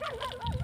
Ha ha ha!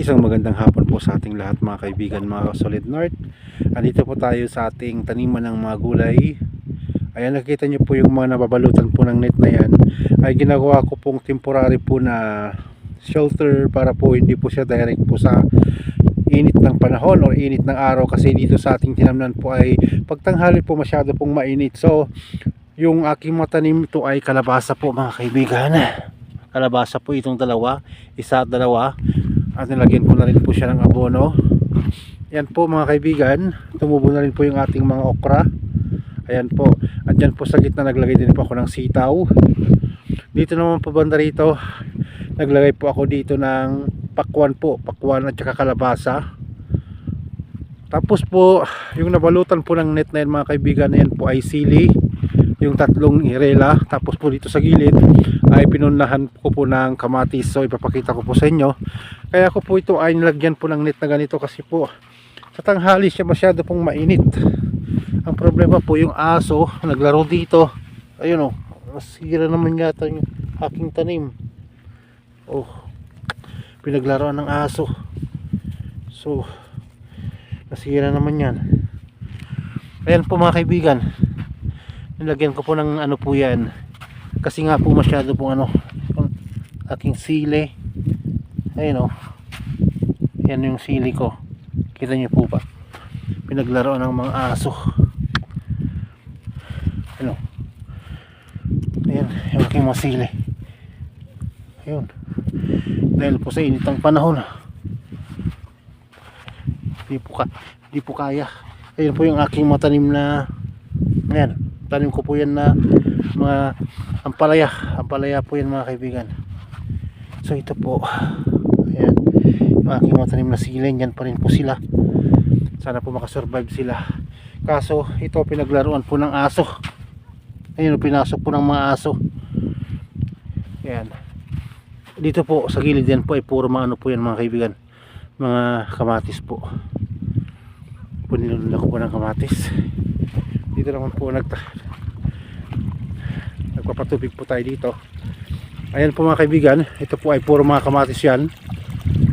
Isang magandang hapon po sa ating lahat mga kaibigan mga Solid North. Andito po tayo sa ating taniman ng mga gulay. Ayan nakita niyo po yung mga nababalutan po ng net na yan. Ay ginagawa ko pong temporary po na shelter para po hindi po siya direct po sa init ng panahon or init ng araw kasi dito sa ating tinamnan po ay pagtanghali po masyado pong mainit. So yung aking mga tanim ito ay kalabasa po mga kaibigan. Kalabasa po itong dalawa, isa at dalawa at nilagyan ko na rin po siya ng abono. Yan po mga kaibigan. Tumubo na rin po yung ating mga okra. Ayan po. At dyan po sa gitna naglagay din po ako ng sitaw. Dito naman po banda rito naglagay po ako dito ng pakwan po. Pakwan at saka kalabasa. Tapos po yung nabalutan po ng net na yan mga kaibigan yan po ay sili. Yung tatlong irela. Tapos po dito sa gilid ay pinunlahan ko po ng kamatis. So ipapakita ko po sa inyo kaya ko po ito ay nilagyan po ng net na ganito kasi po sa tanghali siya masyado pong mainit. Ang problema po yung aso naglaro dito. Ayun o nasira naman yata yung aking tanim. Oh pinaglaruan ng aso. So nasira naman yan. Ayan po mga kaibigan nilagyan ko po ng ano po yan. Kasi nga po masyado pong ano aking sili ayun o yan yung sili ko. Kita niyo po ba? Pinaglaruan ng mga aso. Ano? Ayan yung aking mga sili. Ayun. Dahil po sa init panahon di po, ka, di po kaya. Ayun po yung aking mga tanim na ayan tanim ko po yan na mga ampalaya. Ampalaya po yan mga kaibigan. So ito po ayan. Yung aking mga tanim na siling yan pa rin po sila. Sana po makasurvive sila. Kaso ito pinaglaruan po ng aso. Ayun pinasok po ng mga aso. Ayan. Dito po sa gilid yan po ay puro mga ano po yan mga kaibigan. Mga kamatis po. Punilula ko po ng kamatis. Dito naman po nagta nagpapatubig po tayo dito. Ayan po mga kaibigan. Ito po ay puro mga kamatis yan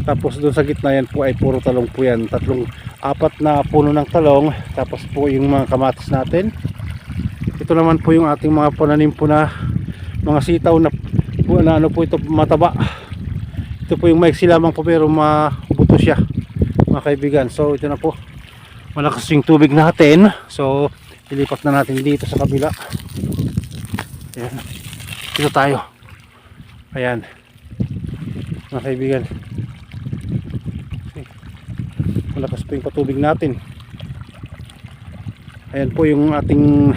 tapos doon sa gitna yan po ay puro talong po yan. Tatlong apat na puno ng talong. Tapos po yung mga kamatis natin. Ito naman po yung ating mga pananim po na mga sitaw na, po, na ano po ito mataba. Ito po yung maiksi lamang po pero mabuto siya mga kaibigan. So ito na po. Malakas yung tubig natin. So ilipat na natin dito sa kabila. Ayan. Dito tayo. Ayan. Mga kaibigan malakas po yung patubig natin. Ayan po yung ating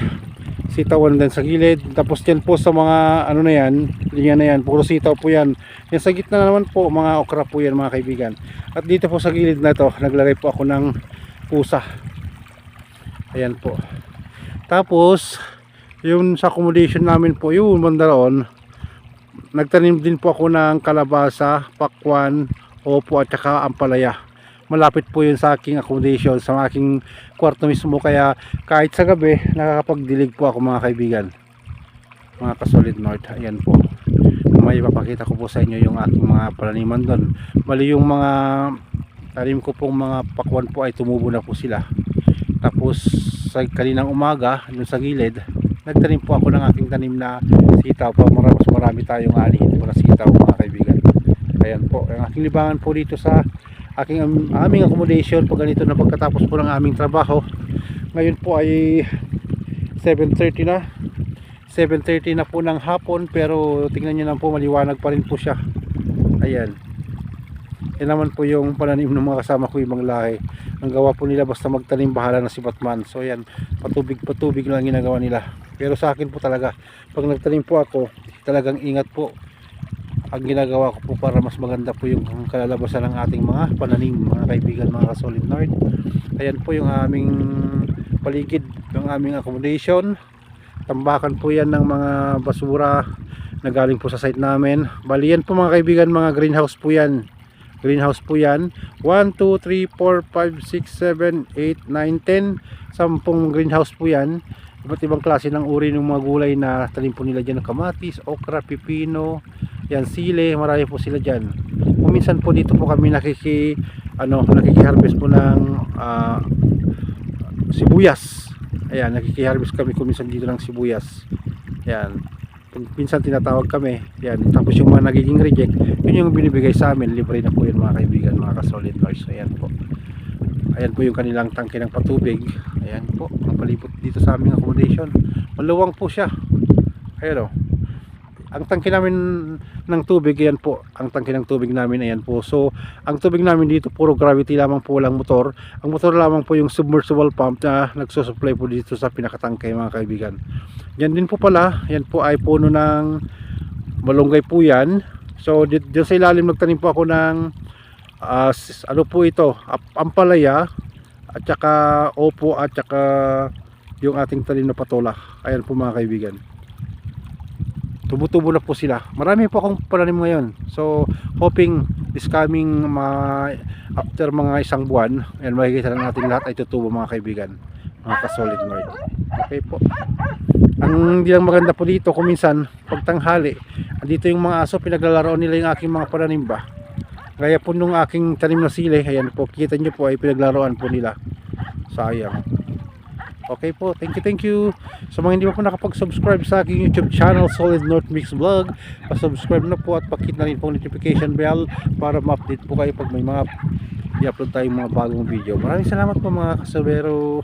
sitawan din sa gilid. Tapos yan po sa mga ano na yan linya na yan. Puro sitaw po yan. Yan sa gitna naman po mga okra po yan mga kaibigan. At dito po sa gilid na to naglagay po ako ng pusa. Ayan po. Tapos yung sa accommodation namin po yung banda roon nagtanim din po ako ng kalabasa, pakwan, opo at saka ampalaya malapit po yun sa aking accommodation sa aking kwarto mismo. Kaya kahit sa gabi nakakapagdilig po ako mga kaibigan. Mga kasolid north ayan po. May papakita ko po sa inyo yung aking mga palaniman doon. Bali yung mga talim ko pong mga pakwan po ay tumubo na po sila. Tapos sa kaninang umaga dun sa gilid nagtanim po ako ng aking tanim na sitaw pa. Marami, marami tayong anihin po na sitaw mga kaibigan. Ayan po ang aking libangan po dito sa aking am- aming accommodation pag ganito na pagkatapos po ng aming trabaho. Ngayon po ay 7.30 na. 7.30 na po ng hapon pero tingnan nyo lang po maliwanag pa rin po siya. Ayan. Yan naman po yung pananim ng mga kasama ko mga lahi. Ang gawa po nila basta magtanim bahala na si Batman. So yan patubig patubig lang ang ginagawa nila. Pero sa akin po talaga pag nagtanim po ako talagang ingat po ang ginagawa ko po para mas maganda po yung kalalabasan ng ating mga pananim mga kaibigan mga kasolid north ayan po yung aming paligid yung aming accommodation. Tambakan po yan ng mga basura na galing po sa site namin. Bali yan po mga kaibigan mga greenhouse po yan. Greenhouse po yan. 1, 2, 3, 4, 5, 6, 7, 8, 9, 10 sampung greenhouse po yan. Iba't ibang klase ng uri ng mga gulay na talim po nila dyan. Ng kamatis, okra, pipino yan sile, marami po sila dyan kung minsan po dito po kami nakiki ano nakiki-harvest po ng ah, sibuyas. Ayan, nakiki-harvest kami kuminsan dito ng sibuyas. Kung Minsan tinatawag kami. Ayan. Tapos yung mga nagiging reject, yun yung binibigay sa amin. Libre na po yun mga kaibigan, mga kasolid Lars. Ayan po. Ayan po yung kanilang tangke ng patubig. Ayan po. Ang palibot dito sa aming accommodation. Maluwang po siya. Ayan o. Ang tangke namin ng tubig, ayan po. Ang tangke ng tubig namin, ayan po. So, ang tubig namin dito, puro gravity lamang po, walang motor. Ang motor lamang po yung submersible pump na nagsusupply po dito sa pinakatangke mga kaibigan. Yan din po pala, yan po ay puno ng malunggay po yan. So, dyan sa ilalim nagtanim po ako ng s- ano po ito, ampalaya at saka opo at saka yung ating talim na patola. Ayan po mga kaibigan. Tumutubo na po sila. Marami po akong pananim ngayon. So, hoping this coming mga after mga isang buwan, ayan makikita na natin lahat ay tutubo mga kaibigan. Mga ka-solid nerd. Okay po. Ang hindi lang maganda po dito kung minsan pag andito yung mga aso pinaglalaroan nila yung aking mga pananim ba. Gaya po nung aking tanim na sili, ayan po, kita nyo po ay pinaglaruan po nila. Sayang. Okay po, thank you, thank you. Sa mga hindi pa po nakapag-subscribe sa aking YouTube channel, Solid North Mix Vlog, pa-subscribe na po at pakit na rin po notification bell para ma-update po kayo pag may mga i-upload tayong mga bagong video. Maraming salamat po mga kasabero.